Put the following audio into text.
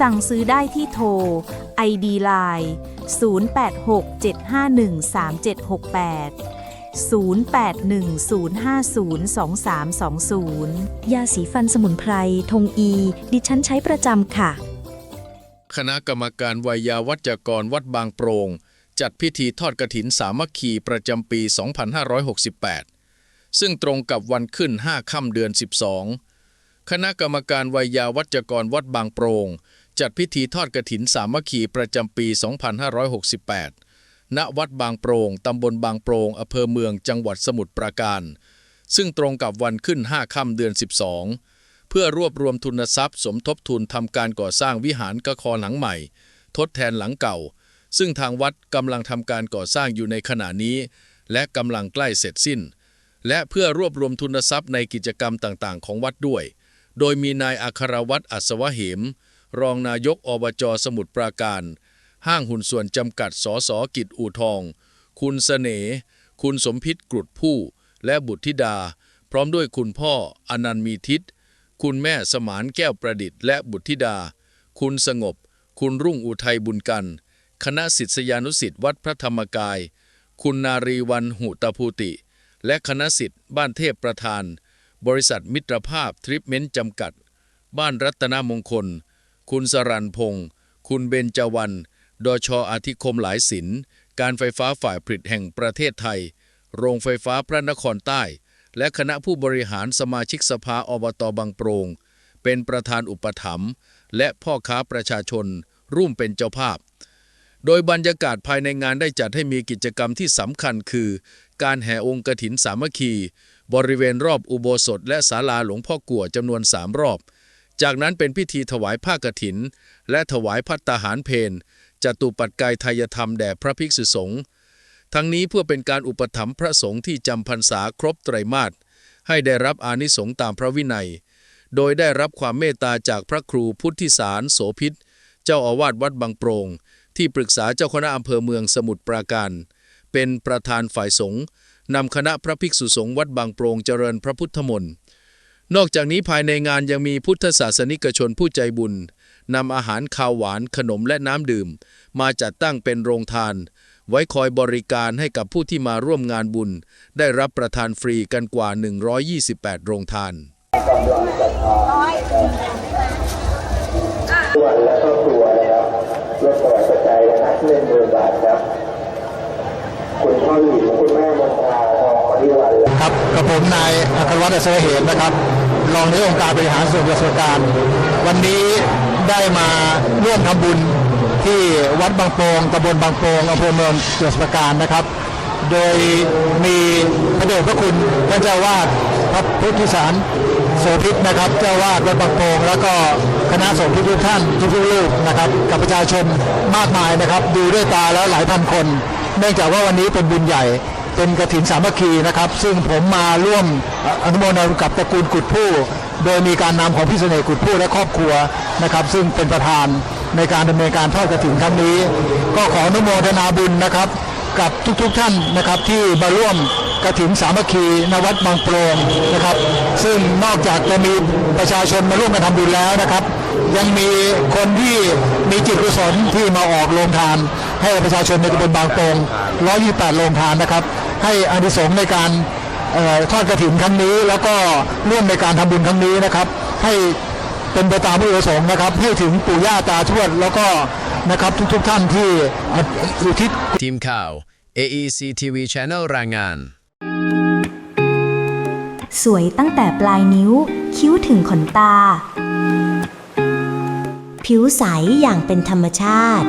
สั่งซื้อได้ที่โทร ID Line 0867513768 0810502320 ยาสีฟันสมุนไพร ทงอี ดิฉันใช้ประจำค่ะ คณะกรรมการวัยาวัจกรวัดบางโปรง จัดพิธีทอดกระถินสามัคคีประจำปี 2568 ซึ่งตรงกับวันขึ้น 5 ค่ำเดือน 12 คณะกรรมการวัยาวัจกรวัดบางโปรง จัดพิธีทอดกระถินสามัคคีประจำปี 2568 ณ วัดบางโปรง ตำบลบางโปรง อำเภอเมือง จังหวัดสมุทรปราการ ซึ่งตรงกับวันขึ้น 5 ค่ำเดือน 12 เพื่อรวบรวมทุนทรัพย์สมทบทุนทำการก่อสร้างวิหารกระคอหลังใหม่ ทดแทนหลังเก่า ซึ่งทางวัดกำลังทำการก่อสร้างอยู่ในขณะนี้ และกำลังใกล้เสร็จสิ้น และเพื่อรวบรวมทุนทรัพย์ในกิจกรรมต่างๆ ของวัดด้วย โดยมีนายอัครวัตรอัศวะเหม รองนายกอบจสมุทรปราการ ห้างหุ้นส่วนจำกัดสสกิจอู่ทอง คุณเสน่ห์คุณสมพิษกรุดผู้ และบุตรธิดา พร้อมด้วยคุณพ่ออนันต์มีทิศ คุณแม่สมานแก้วประดิษฐ์และบุตรธิดา คุณสงบ คุณรุ่งอุทัยบุญกัน คณะศิษยานุศิษย์วัดพระธรรมกาย คุณนารีวันหุตภูติ และคณะศิษย์บ้านเทพประธาน บริษัทมิตรภาพทริปเมนต์จำกัด บ้านรัตนมงคล คุณสรันพงศ์คุณเบญจวรรณดชอาธิคมหลายสินการไฟฟ้าฝ่ายผลิตแห่งประเทศไทย โรงไฟฟ้าพระนครใต้ และคณะผู้บริหารสมาชิกสภาอบตบางโปรง เป็นประธานอุปถัมภ์และพ่อค้าประชาชน ร่วมเป็นเจ้าภาพ โดยบรรยากาศภายในงานได้จัดให้มีกิจกรรมที่สำคัญคือ การแห่องค์กถินสามัคคี บริเวณรอบอุโบสถและศาลาหลวงพ่อกั่วจำนวนสามรอบ จากนั้นเป็นพิธีถวายผ้ากฐิน และถวายพัตตาหารเพนจตุปัจกายทายธรรมแด่พระภิกษุสงฆ์ทั้งนี้เพื่อเป็นการอุปถัมภ์พระสงฆ์ที่จำพรรษาครบไตรมาสให้ได้รับอานิสงส์ตามพระวินัย โดยได้รับความเมตตาจากพระครูพุทธิสารโสพิษ เจ้าอาวาสวัดบางโปรง ที่ปรึกษาเจ้าคณะอำเภอเมืองสมุทรปราการ เป็นประธานฝ่ายสงฆ์นำคณะพระภิกษุสงฆ์วัดบางโปรงเจริญพระพุทธมนต์ นอกจากนี้ภายในงานยังมีพุทธศาสนิกชนผู้ใจบุญนำอาหารคาวหวานขนมและน้ำดื่ม มาจัดตั้งเป็นโรงทาน ไว้คอยบริการให้กับผู้ที่มาร่วมงานบุญ ได้รับประทานฟรีกันกว่า 128 โรงทานวันและครอบครัวนะครับรถสวัสดิ์ใจนะครับหนึ่งหมื่นบาทครับ คุณพ่อหญิงคุณแม่มนทาทอง ครับกับผมนายอัครวัฒน์อัศวเหมนะครับ รองนายกองค์การบริหารส่วนราชการ วันนี้ได้มาร่วมทำบุญที่วัดบางโปงตำบลบางโปงอำเภอเมืองจังหวัดสุราการนะครับ โดยมีพระเดชพระคุณท่านเจ้าวาดพระพุทธิสารโสภิตนะครับ เจ้าวาดวัดบางโปงแล้วก็คณะสงฆ์ทุกท่านทุกๆลูกนะครับกับประชาชนมากมายนะครับ ดูด้วยตาแล้วหลายพันคน เนื่องจากว่าวันนี้เป็นบุญใหญ่ เป็นกระถินสามัคคีนะครับ ซึ่งผมมาร่วมอนุโมทนากับตระกูลกุดผู้ โดยมีการนำของพี่เสน่ห์กุดผู้และครอบครัวนะครับ ซึ่งเป็นประธานในการดำเนินการทอดกระถินครั้งนี้ ก็ขออนุโมทนาบุญนะครับ กับทุกๆท่านนะครับที่มาร่วมกระถินสามัคคีนวัดบางโปรงนะครับ ซึ่งนอกจากจะมีประชาชนมาร่วมกันทำบุญแล้วนะครับ ยังมีคนที่มีจิตกุศลที่มาออกโรงทาน ให้ประชาชนในตำบลบางโปรง128โรงทานนะครับ ให้อานิสงส์ในการเอ่อทอดกระถินครั้งนี้ แล้วก็ร่วมในการทำบุญครั้งนี้นะครับ ให้เป็นไปตามพระประสงค์นะครับ ให้ถึงปู่ย่าตาทวดแล้วก็นะครับทุกๆทท่านที่อุทิศทีมข่าว AEC TV Channel รายงาน สวยตั้งแต่ปลายนิ้ว คิ้วถึงขนตา ผิวใสอย่างเป็นธรรมชาติ